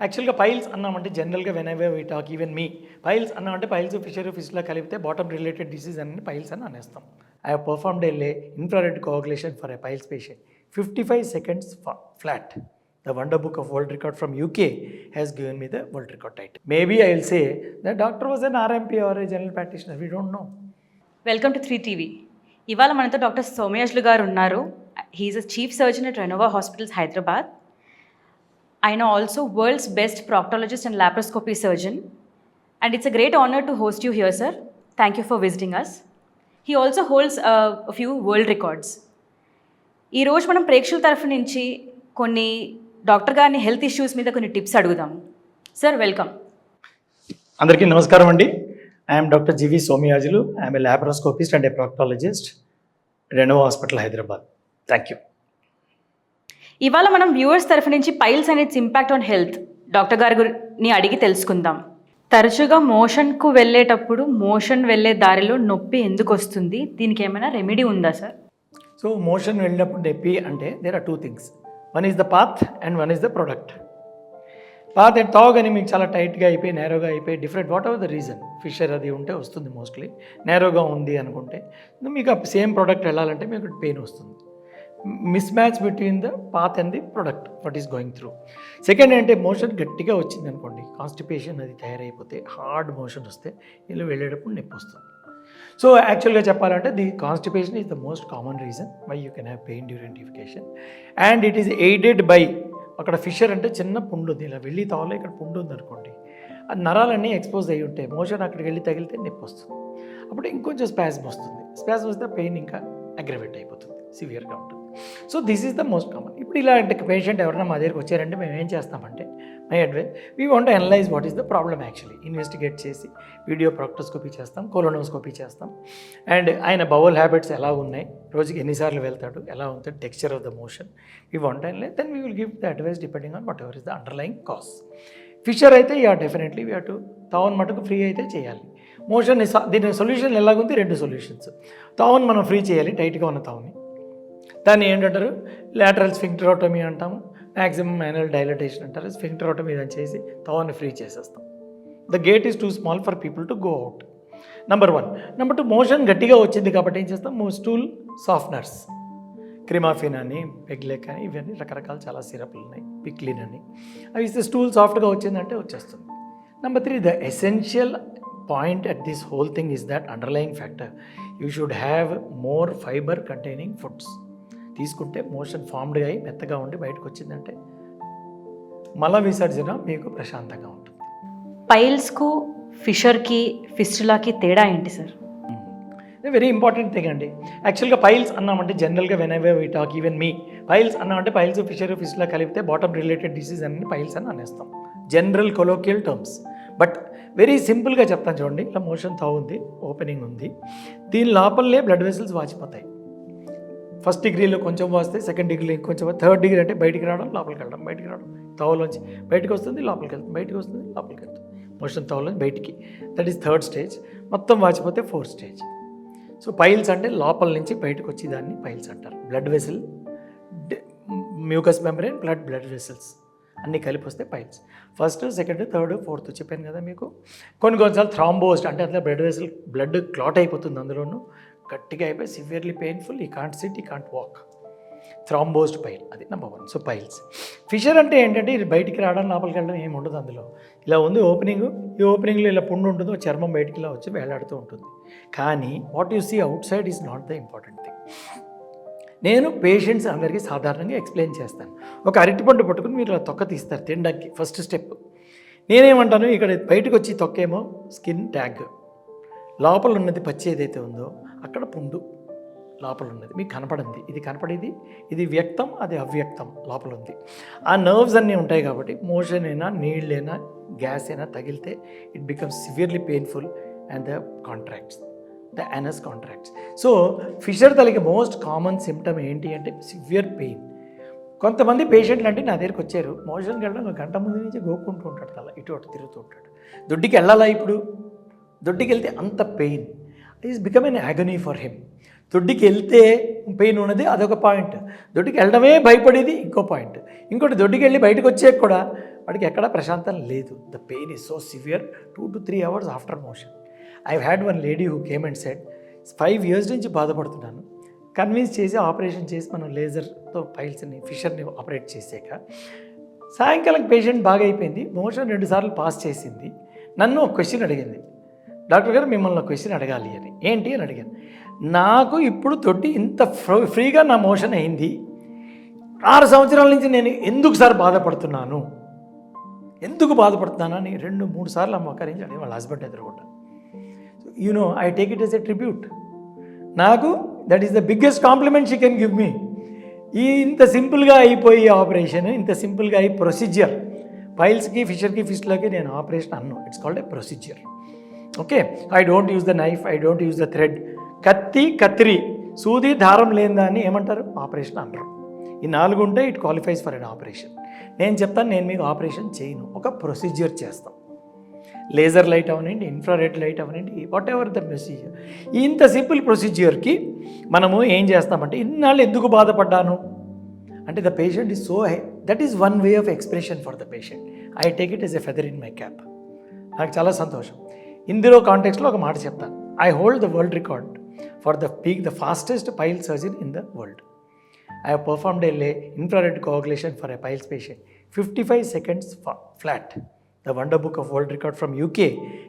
యాక్చువల్గా పైల్స్ అన్నామంటే జనరల్గా when ever we talk even me piles అన్నామంటే పైల్స్ ఫిషర్ ఫిష్లా కలిపితే బాటమ్ రిలేటెడ్ డిసీజ్ అని పైల్స్ అని అనేస్తాం. I have performed a lay infrared coagulation for a piles patient fifty five seconds flat the wonder book of world record from UK has given me the world record title maybe I will say the doctor was an RMP or a general practitioner we don't know welcome to three TV ఇవాళ మనతో doctor Somayajulu గారు ఉన్నారు. He's a chief surgeon at Renova hospitals Hyderabad ఆయన also world's best proctologist and laparoscopy surgeon and it's a great honour to host you here sir thank you for visiting us he also holds few world records ఈరోజు మనం ప్రేక్షకుల తరఫు నుంచి కొన్ని doctor గారిని health issues మీద కొన్ని tips అడుగుదాం. సార్ వెల్కమ్ అందరికీ నమస్కారం అండి. I'm doctor G V Somayajulu I'm a laparoscopist and a proctologist Renova hospital Hyderabad thank you ఇవాళ మనం వ్యూవర్స్ తరఫు నుంచి piles and its impact on health. Doctor గారి గురిని అడిగి తెలుసుకుందాం. తరచుగా మోషన్కు వెళ్ళేటప్పుడు మోషన్ వెళ్ళే దారిలో నొప్పి ఎందుకు వస్తుంది? దీనికి ఏమైనా రెమెడీ ఉందా సార్? సో మోషన్ వెళ్ళినప్పుడు నొప్పి అంటే there are two things one is the path and one is the product path and తాగని మీకు చాలా టైట్గా అయిపోయి నేరోగా అయిపోయి different what ever the reason fissure అది ఉంటే వస్తుంది మోస్ట్లీ నేరోగా ఉంది అనుకుంటే మీకు ఆ సేమ్ ప్రోడక్ట్ వెళ్ళాలంటే మీకు పెయిన్ వస్తుంది. Mismatch between the path and the product what is going through second అంటే మోషన్ గట్టిగా వచ్చింది అనుకోండి కాన్స్టిపేషన్ అది తయారైపోతే హార్డ్ మోషన్ వస్తే వీళ్ళు వెళ్ళేటప్పుడు నొప్పి వస్తుంది. సో యాక్చువల్గా చెప్పాలంటే the constipation is the most common reason why you can have pain during defecation and it is aided by అక్కడ ఫిషర్ అంటే చిన్న పుండు ఉంది ఇలా వెళ్ళి తావలో ఇక్కడ పుండు ఉంది అనుకోండి ఆ నరాలన్నీ ఎక్స్పోజ్ అయ్యి ఉంటాయి మోషన్ అక్కడికి వెళ్ళి తగిలితే నొప్పి వస్తుంది. అప్పుడు ఇంకొంచెం స్పాస్ వస్తుంది. స్పాస్ వస్తే పెయిన్ ఇంకా అగ్రవేట్ అయిపోతుంది సివియర్గా ఉంటుంది. So this is the most common ఇప్పుడు ఇలాంటి పేషెంట్ ఎవరైనా మా దగ్గరికి వచ్చారంటే మేము ఏం చేస్తామంటే my advice we want analyse what is the problem actually investigate చేసి వీడియో ప్రాక్టోస్కోపీ చేస్తాం కోలోనోస్కోపీ చేస్తాం. అండ్ ఆయన బౌల్ హ్యాబిట్స్ ఎలా ఉన్నాయి? రోజుకి ఎన్నిసార్లు వెళ్తాడు? ఎలా ఉంటుంది texture of the motion we want analyse then we will give the advice depending on what ever is the underlying cause fissure అయితే యా డెఫినెట్లీ వీ టు తావన్ మటుకు ఫ్రీ అయితే చేయాలి. మోషన్ దీని సొల్యూషన్ ఎలాగుంది? రెండు సొల్యూషన్స్ తావన్ మనం ఫ్రీ చేయాలి టైట్గా ఉన్న తావుని దాన్ని ఏంటంటారు? లాటరల్ స్ఫింక్టరోటమీ అంటాము. మ్యాక్సిమం మ్యానువల్ డైలటేషన్ అంటారు. స్ఫింక్టరోటమీ దాన్ని చేసి తవాన్ని ఫ్రీ చేసేస్తాం. The gate is too small for people to go out number one number two motion గట్టిగా వచ్చింది కాబట్టి ఏం చేస్తాం? స్టూల్ సాఫ్ట్నర్స్ క్రిమాఫిన్ అని పెగ్లెక్ అని ఇవన్నీ రకరకాల చాలా సిరప్లు ఉన్నాయి. పిక్లిన్ అని. అవి ఇస్తే స్టూల్ సాఫ్ట్గా వచ్చిందంటే వచ్చేస్తుంది. Number three the essential point at this whole thing is that underlying factor you should have more fibre containing foods తీసుకుంటే మోషన్ ఫామ్డ్గా అయి మెత్తగా ఉండి బయటకు వచ్చిందంటే మల విసర్జన మీకు ప్రశాంతంగా ఉంటుంది. పైల్స్కు ఫిషర్కి ఫిస్టులాకి తేడా ఏంటి సార్? వెరీ ఇంపార్టెంట్ థింగ్ అండి. యాక్చువల్గా పైల్స్ అన్నామంటే జనరల్గా when ever we talk even me piles అన్నామంటే పైల్స్ ఫిషర్ ఫిష్లా కలిపితే బాటమ్ రిలేటెడ్ డిసీజ్ అని పైల్స్ అని అనేస్తాం. General colloquial terms but very సింపుల్గా చెప్తాను చూడండి. ఇట్లా మోషన్ తా ఉంది ఓపెనింగ్ ఉంది. దీని లోపలనే బ్లడ్ వెసల్స్ వాచిపోతాయి. ఫస్ట్ డిగ్రీలో కొంచెం వాస్తే సెకండ్ డిగ్రీలో ఇంకొంచెం థర్డ్ డిగ్రీ అంటే బయటికి రావడం లోపలికి వెళ్ళడం బయటికి రావడం. తవలోంచి బయటకు వస్తుంది లోపలికి వెళ్తుంది బయటకు వస్తుంది లోపలికి వెళ్తుంది. మోషన్ తవలోంచి బయటికి. దట్ ఈస్ థర్డ్ స్టేజ్ మొత్తం వాచిపోతే ఫోర్త్ స్టేజ్ సో పైల్స్ అంటే లోపల నుంచి బయటకు వచ్చి దాన్ని పైల్స్ అంటారు. Blood vessel mucous membrane blood blood vessels అన్నీ కలిపి వస్తే piles first second third fourth చెప్పాను కదా మీకు. కొన్ని కొన్నిసార్లు థ్రాంబోస్ట్ అంటే అట్లా బ్లడ్ వెసల్ బ్లడ్ క్లాట్ అయిపోతుంది అందులోనూ. గట్టిగా అయిపోయి severely painful I can't sit I can't walk thrombosed pile అది number one so piles fissure అంటే ఏంటంటే ఇది బయటికి రావడం లోపలికి వెళ్ళడం ఏమి ఉండదు అందులో. ఇలా ఉంది ఓపెనింగ్ ఈ ఓపెనింగ్లో ఇలా పుండు ఉంటుందో చర్మం బయటికి ఇలా వచ్చి వేలాడుతూ ఉంటుంది. కానీ what you see outside is not the important thing నేను పేషెంట్స్ అందరికీ సాధారణంగా ఎక్స్ప్లెయిన్ చేస్తాను. ఒక అరటిపండు పట్టుకుని మీరు ఇలా తొక్క తీస్తారు తినడానికి. ఫస్ట్ స్టెప్ నేనేమంటాను ఇక్కడ బయటకు వచ్చి తొక్కేమో స్కిన్ ట్యాగ్ లోపల ఉన్నది పచ్చి ఏదైతే ఉందో అక్కడ పుండు లోపల ఉన్నది మీకు కనపడింది. ఇది కనపడేది? ఇది వ్యక్తం అది అవ్యక్తం లోపల ఉంది ఆ నర్వ్స్ అన్నీ ఉంటాయి కాబట్టి మోషన్ అయినా నీళ్ళైనా గ్యాస్ అయినా తగిలితే it becomes severely painful and the contracts the anus contracts so fissure తలకి మోస్ట్ కామన్ సిమ్టమ్ ఏంటి అంటే సివియర్ పెయిన్ కొంతమంది పేషెంట్లు అంటే నా దగ్గరికి వచ్చారు. మోషన్కి వెళ్ళడం ఒక గంట ముందు నుంచి గోక్కుంటూ ఉంటాడు తల ఇటు అటు తిరుగుతూ ఉంటాడు. దొడ్డికి వెళ్ళాలా ఇప్పుడు? దొడ్డికి వెళ్తే అంత pain is become an agony for him దొడ్డికి వెళ్తే పెయిన్ ఉన్నది అదొక పాయింట్ దొడ్డికి వెళ్ళడమే భయపడేది ఇంకో పాయింట్ ఇంకోటి దొడ్డికి వెళ్ళి బయటకు వచ్చే కూడా వాడికి ఎక్కడ ప్రశాంతం లేదు. The pain is so severe two to three hours after motion I had one lady who came and said five years నుంచి బాధపడుతున్నాను. కన్విన్స్ చేసి ఆపరేషన్ చేసి మనం లేజర్తో పైల్స్ని ఫిషర్ని ఆపరేట్ చేసాక సాయంకాలం పేషెంట్ బాగా అయిపోయింది. మోషన్ రెండుసార్లు పాస్ చేసింది. నన్ను ఒక క్వశ్చన్ అడిగింది. డాక్టర్ గారు మిమ్మల్ని క్వశ్చన్ అడగాలి అని. ఏంటి అని అడిగాను. నాకు ఇప్పుడు తొట్టి ఇంత ఫ్రీగా నా మోషన్ అయింది. ఆరు సంవత్సరాల నుంచి నేను ఎందుకు సార్ బాధపడుతున్నాను? ఎందుకు బాధపడుతున్నానని రెండు మూడు సార్లు అమ్మ కరించాడు వాళ్ళ husband ఎదురుకుంటా you I take it as a tribute నాకు that is the biggest compliment she can give me ఈ ఇంత సింపుల్గా అయిపోయి ఆపరేషన్ ఇంత సింపుల్గా అయి ప్రొసీజర్ ఫైల్స్కి ఫిషర్కి ఫిష్లకి నేను operation Annu. It's called a procedure okay I don't use the knife I don't use the thread కత్తి కత్తిరి సూది దారం లేని దాన్ని ఏమంటారు? ఆపరేషన్ అంటారు. ఈ నాలుగు ఉంటే it qualifies for an operation నేను చెప్తాను నేను మీకు ఆపరేషన్ చేయను. ఒక ప్రొసీజర్ చేస్తాం. లేజర్ లైట్ అవనండి ఇన్ఫ్రారెడ్ లైట్ అవనండి వాట్ ఎవర్ ద ప్రొసీజర్ ఇంత సింపుల్ ప్రొసీజర్కి మనము ఏం చేస్తామంటే ఇన్నాళ్ళు ఎందుకు బాధపడ్డాను? అంటే the patient is so high that is one way of expression for the patient I take it as a feather in my cap నాకు చాలా సంతోషం. ఇందులో కాంటెక్స్లో ఒక మాట చెప్తాను I hold the world record for the peak the fastest pile surgeon in the world I have performed a lay infrared coagulation for a piles patient. 55 seconds fa- flat. The Wonder Book of World Record from UK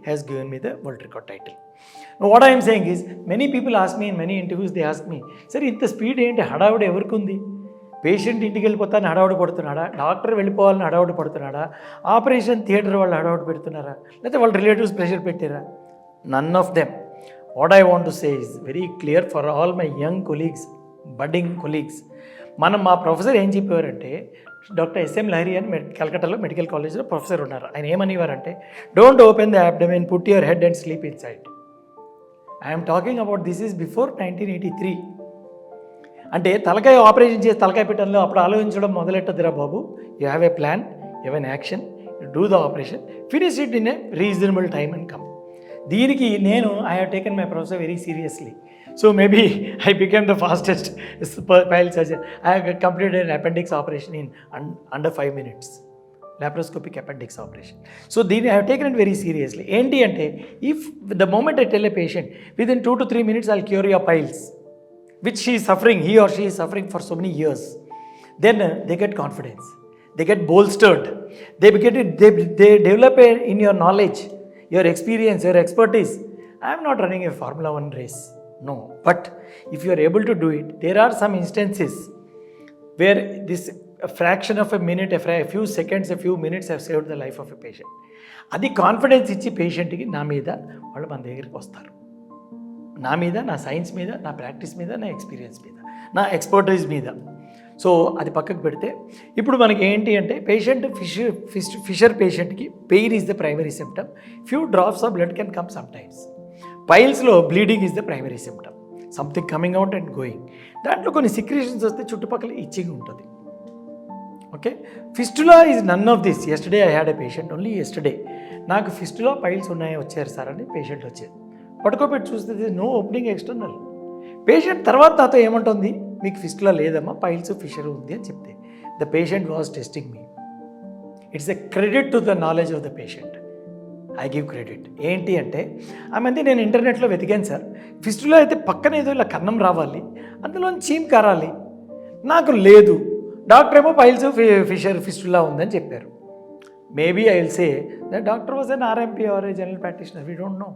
has given me the world record title. Now, what I am saying is, many people ask me in many interviews, they ask me, sir ఇంత speed ఏంటి హడావుడి ఎవరికి ఉంది patient ఇంటికి వెళ్ళిపోతాను హడావుడి పడుతున్నాడా? Doctor వెళ్ళిపోవాలని హడావుడి పడుతున్నాడా? ఆపరేషన్ థియేటర్ వాళ్ళు హడావుడి పెడుతున్నారా? లేకపోతే వాళ్ళ రిలేటివ్స్ ప్రెషర్ పెట్టారా? None of them what I want to say is very clear for all my young colleagues budding colleagues మనం మా ప్రొఫెసర్ ఏం చెప్పేవారంటే డాక్టర్ ఎస్ఎం లహరి అని మెడ్ కలకట్టాలో మెడికల్ కాలేజ్లో ప్రొఫెసర్ ఉన్నారు. ఆయన ఏమనేవారంటే don't open the abdomen put your head and sleep inside I'm talking about this is before nineteen eighty three అంటే తలకాయ ఆపరేషన్ చేసి తలకాయ పెట్టడంలో అప్పుడు ఆలోచించడం మొదలెట్టదురా బాబు. You have a plan you an action do the operation finish it in a reasonable time and come దీనికి నేను I have taken my professor very seriously so maybe I became the fastest pile surgeon I have completed an appendix operation in under five minutes laparoscopic appendix operation so దీన్ని I have taken it very seriously ఏంటి అంటే if the moment I tell a patient within two to three minutes I cure your piles which she is suffering, he or she is suffering for so many years, then they get confidence. They get bolstered. They begin they, they develop a, in your knowledge, your experience, your expertise. I am not running a Formula One race. No. But if you are able to do it, there are some instances where this fraction of a minute, a, a few seconds, a few minutes have saved the life of a patient. అది confidence ఇచ్చి పేషెంట్కి నా మీద వాళ్ళు మన దగ్గరికి వస్తారు నా మీద నా సైన్స్ మీద నా ప్రాక్టీస్ మీద నా ఎక్స్పీరియన్స్ మీద నా ఎక్స్పర్టైజ్ మీద. సో అది పక్కకు పెడితే ఇప్పుడు మనకి ఏంటి అంటే పేషెంట్ ఫిషర్ ఫిష్ ఫిషర్ పేషెంట్కి pain is the primary symptom few drops of blood can come some times పైల్స్లో bleeding is the primary symptom something coming out and going దాంట్లో కొన్ని సిక్రేషన్స్ వస్తే చుట్టుపక్కల ఇచ్చింగ్ ఉంటుంది. Okay fistula is none of this yesterday I had a patient only yesterday నాకు fistula piles ఉన్నాయి? వచ్చారు sir అని patient వచ్చేది పట్టుకోపెట్టి చూస్తే నో ఓపెనింగ్ ఎక్స్టర్నల్ పేషెంట్ తర్వాత తాత ఏమంటుంది? మీకు ఫిస్టులా లేదమ్మా పైల్స్ ఫిషర్ ఉంది అని చెప్తే the patient was testing me it's a credit to the knowledge of the patient I give credit ఏంటి అంటే ఆ మంది నేను ఇంటర్నెట్లో వెతికాను సార్. ఫిస్టులో అయితే పక్కన ఏదో ఇలా కన్నం రావాలి అందులో చీమ్ కారాలి. నాకు లేదు. డాక్టర్ ఏమో పైల్స్ ఫిషర్ ఫిస్టులా ఉందని చెప్పారు. Maybe I will say the doctor was an RMP or a general practitioner we don't know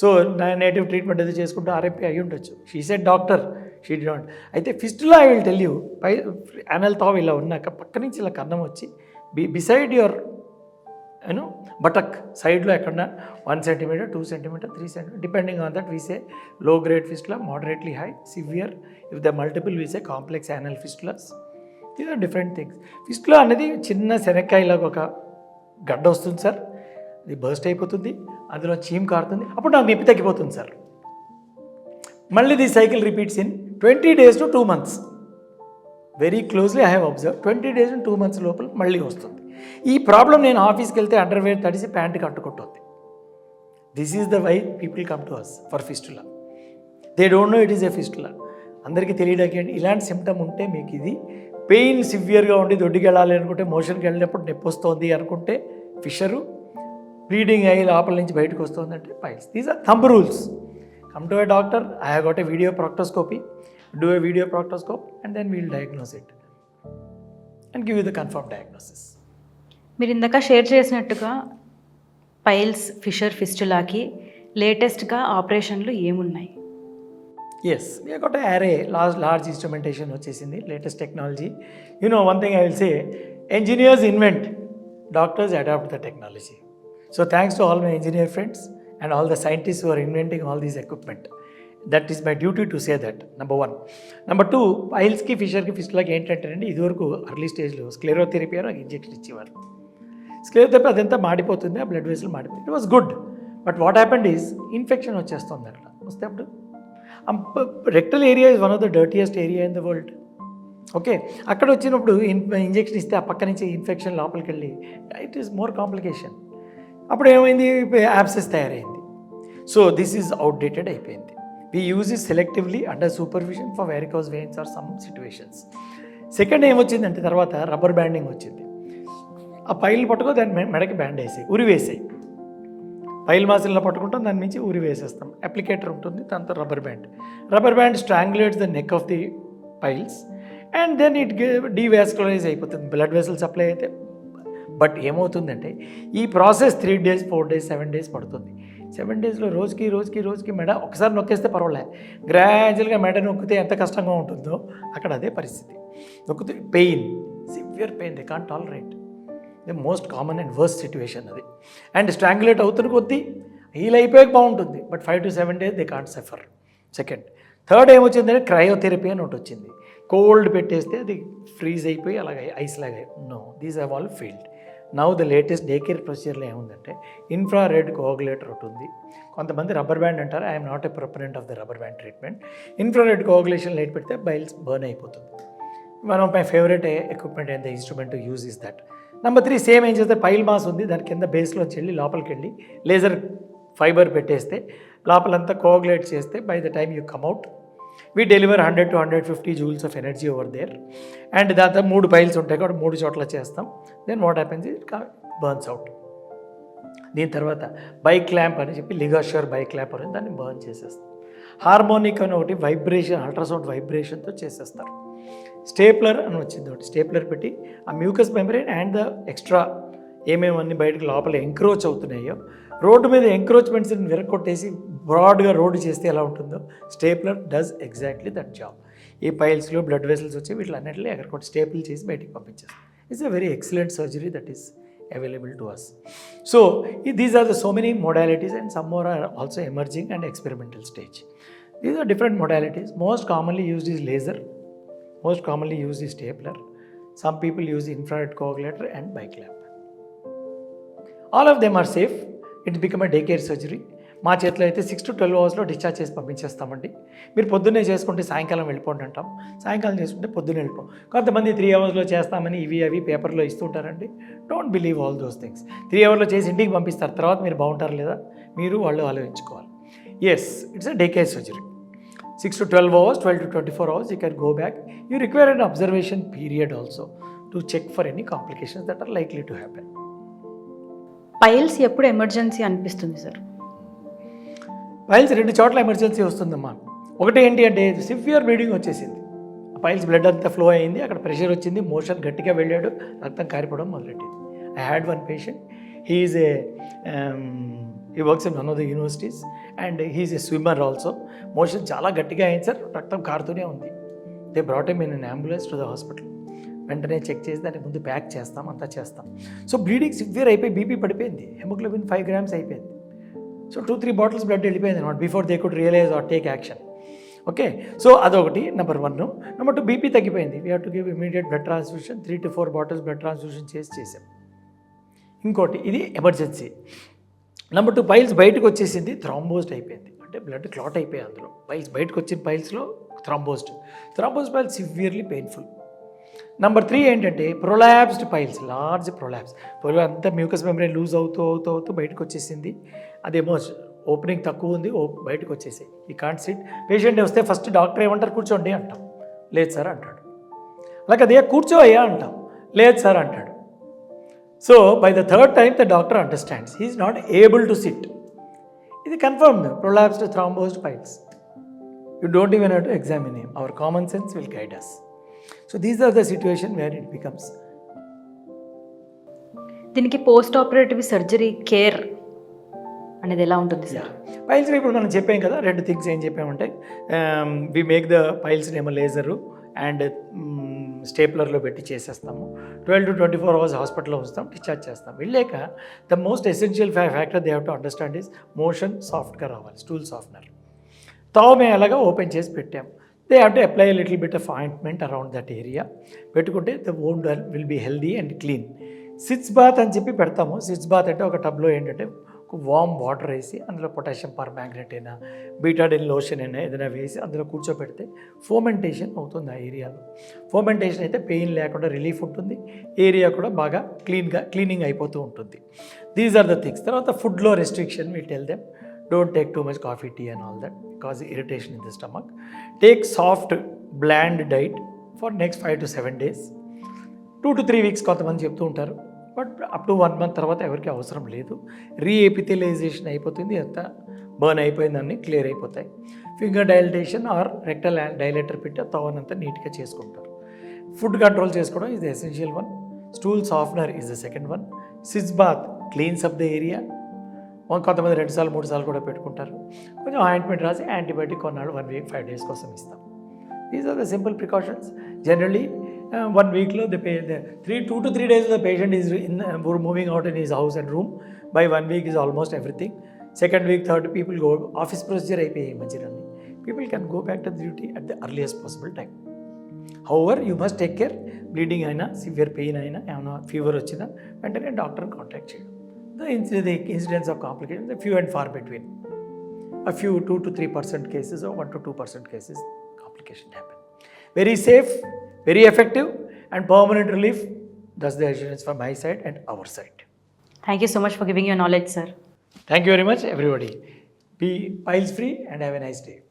so నా నేటివ్ ట్రీట్మెంట్ ఏదో చేసుకుంటూ ఆర్ఎంపీ అయి ఉండొచ్చు. She said doctor she did not అయితే fistula I will tell you perianal తావ్ ఇలా ఉన్నాక పక్క నుంచి ఇలా కన్నం వచ్చి b beside your you know buttock సైడ్లో ఎక్కడ one centimetre two centimetre three centimetre depending on that we say low grade fistula moderately high severe if the multiple we say complex anal fistulas these are different things fistula అనేది చిన్న శనక్కాయలాగా ఒక గడ్డ వస్తుంది sir అది burst అయిపోతుంది. అందులో చీమ్ కారుతుంది. అప్పుడు నాకు నొప్పి తగ్గిపోతుంది సార్. మళ్ళీ the cycle repeats in twenty days to two months. Very closely I have observe twenty days two months లోపల మళ్ళీ వస్తుంది. ఈ ప్రాబ్లం నేను ఆఫీస్కి వెళ్తే అండర్వేర్ తడిసి pant కట్టుకుంటుంది. This is the why people come to us for fistula they don't know it is a fistula అందరికీ తెలియడానికి ఇలాంటి సిమ్టమ్ ఉంటే మీకు ఇది పెయిన్ సివియర్గా ఉండి దొడ్డికి వెళ్ళాలి అనుకుంటే మోషన్కి వెళ్ళినప్పుడు నొప్పి వస్తుంది అనుకుంటే ఫిషరు బ్లీడింగ్ అయ్యి లోపల నుంచి బయటకు వస్తుందంటే piles these are thumb rules come to a doctor I have got a video proctoscopy do a video proctoscope and then we'll diagnose it and give you the confirm diagnosis మీరు ఇందాక share చేసినట్టుగా piles fissure ఫిస్టులాకి లేటెస్ట్గా ఆపరేషన్లు ఏమున్నాయి? Yes got అరే large large instrumentation వచ్చేసింది latest technology you know one thing I will say engineers invent doctors adapt the technology so thanks to all my engineer friends and all the scientist who are inventing all these equipment that is my duty to say that number one number two పైల్స్కి ఫిషర్కి ఫిష్లకి ఏంటంటే అండి ఇదివరకు early స్టేజ్లో sclerotherapy అని injection ఇచ్చేవారు. Sclerotherapy అదంతా మాడిపోతుంది ఆ బ్లడ్ వెసల్ మాడిపోతుంది. It was good but what happened is infection వచ్చేస్తుంది అక్కడ. వస్తే అప్పుడు rectal area is one of the dirtiest area in the world okay అక్కడ వచ్చినప్పుడు ఇన్ ఇంజెక్షన్ ఇస్తే ఆ పక్క నుంచి ఇన్ఫెక్షన్ లోపలికి వెళ్ళి ఇట్ ఈస్ మోర్ కాంప్లికేషన్ అప్పుడు ఏమైంది యాప్సెస్ తయారైంది. సో దిస్ ఈజ్ అవుట్డేటెడ్ అయిపోయింది. We use is selectively under supervision for varicose veins or some situations second ఏమొచ్చిందంటే తర్వాత రబ్బర్ బ్యాండింగ్ వచ్చింది. ఆ పైలు పట్టుకో దాని మెడకి బ్యాండ్ వేసాయి ఉరి వేసాయి పైల్ మాసిల్లో పట్టుకుంటాం దాని నుంచి ఉరి వేసేస్తాం అప్లికేటర్ ఉంటుంది దాంతో rubber band rubber band strangulates the neck of the piles and then it devascularize అయిపోతుంది. బ్లడ్ వెసల్ సప్లై అయితే. బట్ ఏమవుతుందంటే ఈ process three days four days seven days పడుతుంది. సెవెన్ డేస్లో రోజుకి రోజుకి రోజుకి మెడ ఒకసారి నొక్కేస్తే పర్వాలే. గ్రాడ్యువల్గా మెడ నొక్కితే ఎంత కష్టంగా ఉంటుందో అక్కడ అదే పరిస్థితి. నొక్కితే pain severe pain they can't tolerate. The most common and worst situation అది. అండ్ స్ట్రాంగులేట్ అవుతున్న కొద్దీ హీల్ అయిపోయాక బాగుంటుంది but five to seven days they can't suffer. Second. Third ఏమొచ్చిందంటే cryotherapy అని ఒకటి వచ్చింది. కోల్డ్ పెట్టేస్తే అది ఫ్రీజ్ అయిపోయి అలాగే ఐస్ లాగా. No these have all field now the latest day care ప్రొసీజర్లో ఏముందంటే ఇన్ఫ్రా రెడ్ కోగులేటర్ ఒకటి ఉంది. కొంతమంది రబ్బర్ బ్యాండ్ అంటారు I'm not a proponent of the rubber band treatment infra red coagulation light పెడితే బైల్స్ బర్న్ అయిపోతుంది. One of my favourite equipment and the instrument use is that number three same ఏం చేస్తే pile mass ఉంది. దాని కింద బేస్లోంచి వెళ్ళి లోపలికి వెళ్ళి లేజర్ ఫైబర్ పెట్టేస్తే లోపలంతా కోఆగులేట్ చేస్తే by the time you come at we deliver hundred to hundred fifty joules of energy over there and దాంతో మూడు పైల్స్ ఉంటాయి కాబట్టి మూడు చోట్ల చేస్తాం. Then what happens it burns out దీని తర్వాత బైక్ ల్యాంప్ అని చెప్పి లిగాషర్ బైక్ ల్యాంప్ అని దాన్ని బర్న్ చేసేస్తాం. హార్మోనిక్ అని ఒకటి వైబ్రేషన్ అల్ట్రాసౌండ్ వైబ్రేషన్తో చేసేస్తారు. స్టేప్లర్ అని వచ్చింది ఒకటి. స్టేప్లర్ పెట్టి ఆ mucous membrane and the extra ఏమేమన్నీ బయటకు లోపల ఎంక్రోచ్ అవుతున్నాయో రోడ్డు మీద ఎంక్రోచ్మెంట్స్ని విరగొట్టేసి బ్రాడ్గా రోడ్డు చేస్తే ఎలా ఉంటుందో stapler does exactly that job ఈ పైల్స్లో బ్లడ్ వెసల్స్ వచ్చి వీటిలన్నింటినీ ఎక్కడికొట్టి స్టేపుల్ చేసి బయటికి పంపించేస్తాం it's a very excellent surgery that is available to us so these are the so many modalities and some more are also emerging and experimental stage. These are different modalities. Most commonly used is laser. Most commonly used is stapler. Some people use infrared coagulator and biclamp. All of them are it become a day care surgery. మా చేతిలో అయితే six to twelve అవర్స్లో discharge చేసి పంపించేస్తామండి. మీరు పొద్దున్నే చేసుకుంటే సాయంకాలం వెళ్ళిపోండి అంటాం. సాయంకాలం చేసుకుంటే పొద్దున్నే వెళ్ళిపోం. కొంతమంది త్రీ అవర్స్లో చేస్తామని ఇవి అవి పేపర్లో ఇస్తుంటారండి. Don't believe all those things three అవర్లో చేసి ఇంటికి పంపిస్తారు. తర్వాత మీరు బాగుంటారు లేదా? మీరు వాళ్ళు ఆలోచించుకోవాలి. Yes it's a day care surgery six to twelve hours twelve to twenty four hours you can go back you require and observation period also to check for any complications that are likely to happen piles ఎప్పుడు emergency అనిపిస్తుంది sir? Piles రెండు చోట్ల emergency వస్తుందమ్మా. ఒకటి ఏంటి అంటే severe bleeding వచ్చేసింది. Piles blood అంతా ఫ్లో అయింది అక్కడ ప్రెషర్ వచ్చింది మోషన్ గట్టిగా వెళ్ళాడు రక్తం కారిపోవడం మొదలెట్టింది. I had one patient he is a ఈ works in one of the universities and he is a swimmer also motion చాలా గట్టిగా అయింది సార్. రక్తం కారుతూనే ఉంది. They brought M in an ambulance to the hospital వెంటనే చెక్ చేసి దాన్ని ముందు ప్యాక్ చేస్తాం అంతా చేస్తాం. సో బ్లీడింగ్ సివియర్ అయిపోయి బీపీ పడిపోయింది. హెమోగ్లోబిన్ ఫైవ్ గ్రామ్స్ అయిపోయింది. So two three bottles blood వెళ్ళిపోయింది అనమాట before they could realise or take action. Okay? So అదొకటి number one. Number two BP తగ్గిపోయింది. We have to give immediate blood transfusion three to four bottles blood transfusion చేసి చేసాం. ఇంకోటి ఇది emergency. Number two piles బయటకు వచ్చేసింది థ్రాంబోస్డ్ అయిపోయింది. అంటే బ్లడ్ క్లాట్ అయిపోయాయి అందులో. పైల్స్ బయటకు వచ్చిన పైల్స్లో thrombosed. Thrombosed piles severely painful number three ఏంటంటే ప్రొలాప్స్డ్ పైల్స్ లార్జ్ ప్రొలాప్స్ అంతా మ్యూకస్ మెమరీ లూజ్ అవుతూ అవుతూ అవుతూ బయటకు వచ్చేసింది. అదేమో ఓపెనింగ్ తక్కువ ఉంది ఓ బయటకు వచ్చేసి ఈ కాంట్ సిట్ పేషెంట్ వస్తే ఫస్ట్ డాక్టర్ ఏమంటారు? కూర్చోండి అంటాం. లేదు సార్ అంటాడు. అలాగే అదే కూర్చో అయ్యా అంటాం. లేదు సార్ అంటాడు. So by the third time the doctor understands he is not able to sit ఇది confirmed prolapsed thrombosed piles you don't even to examine him our common sense will guide us so these are the situation where it becomes దీనికి post operative surgery care అనేది ఎలా ఉంటుంది sir piles ఇప్పుడు మనం చెప్పాం కదా రెండు థింగ్స్ ఏం చెప్పామంటే వి మేక్ ద పైల్స్ ఏమో లేజరు అండ్ స్టేప్లర్లో పెట్టి చేసేస్తాము. Twelve to twenty four hours హాస్పిటల్లో ఉంచుతాం డిశ్చార్జ్ చేస్తాం. వెళ్ళాక the most essential factor they have to understand is motion సాఫ్ట్గా రావాలి స్టూల్ సాఫ్ట్నర్ తావు మేము ఎలాగా ఓపెన్ చేసి పెట్టాం they have to apply little bit of ointment around that area పెట్టుకుంటే the wound will be healthy and clean sitz bath అని చెప్పి పెడతాము. సిట్స్ బాత్ అంటే ఒక టబ్లో ఏంటంటే వామ్ వాటర్ వేసి అందులో పొటాషియం పర్ మ్యాగ్నెట్ అయినా బీటాడిన్ లోషన్ అయినా ఏదైనా వేసి అందులో కూర్చోబెడితే ఫోమెంటేషన్ అవుతుంది ఆ ఏరియాలో. ఫోమెంటేషన్ అయితే పెయిన్ లేకుండా రిలీఫ్ ఉంటుంది. ఏరియా కూడా బాగా క్లీన్గా క్లీనింగ్ అయిపోతూ ఉంటుంది. దీస్ ఆర్ ద థింగ్స్ తర్వాత ఫుడ్లో restriction we tell them don't take too much coffee tea and all that cause irritation in the stomach take soft bland diet for next five to seven days two to three weeks కొంతమంది చెప్తూ ఉంటారు but up to one month తర్వాత ఎవరికి అవసరం లేదు. రీఎపిథలైజేషన్ అయిపోతుంది ఎంత burn అయిపోయిందని క్లియర్ అయిపోతాయి. Finger dilatation or rectal dilator పెట్టి తవనంతా నీట్గా చేసుకుంటారు. ఫుడ్ కంట్రోల్ చేసుకోవడం is the essential one stool softener is the second one సిజ్ bath cleans up the area కొంతమంది రెండు సార్లు మూడు సార్లు కూడా పెట్టుకుంటారు. కొంచెం ఆయింట్మెంట్ రాసి యాంటీబయాటిక్ కొన్నాళ్ళు వన్ వీక్ ఫైవ్ డేస్ కోసం ఇస్తాం. These are the simple precautions generally one వీక్లో the pay three two to three days the patient is in moving out in is house and room by one week is almost everything second week third people go office procedure అయిపోయాయి మంచిరన్ని people can go back to duty at the earliest possible time however you must take care bleeding అయినా severe pain అయినా ఏమైనా fever వచ్చినా వెంటనే డాక్టర్ని contact చేయడం. the, incidence of complications are few and far between. A few 2 to 3 percent cases or 1 to 2 percent cases, complication happen. Very safe, very effective, and permanent relief. That's the assurance from my side and our side. Thank you so much for giving your knowledge, sir. Thank you very much, everybody. Be piles free and have a nice day.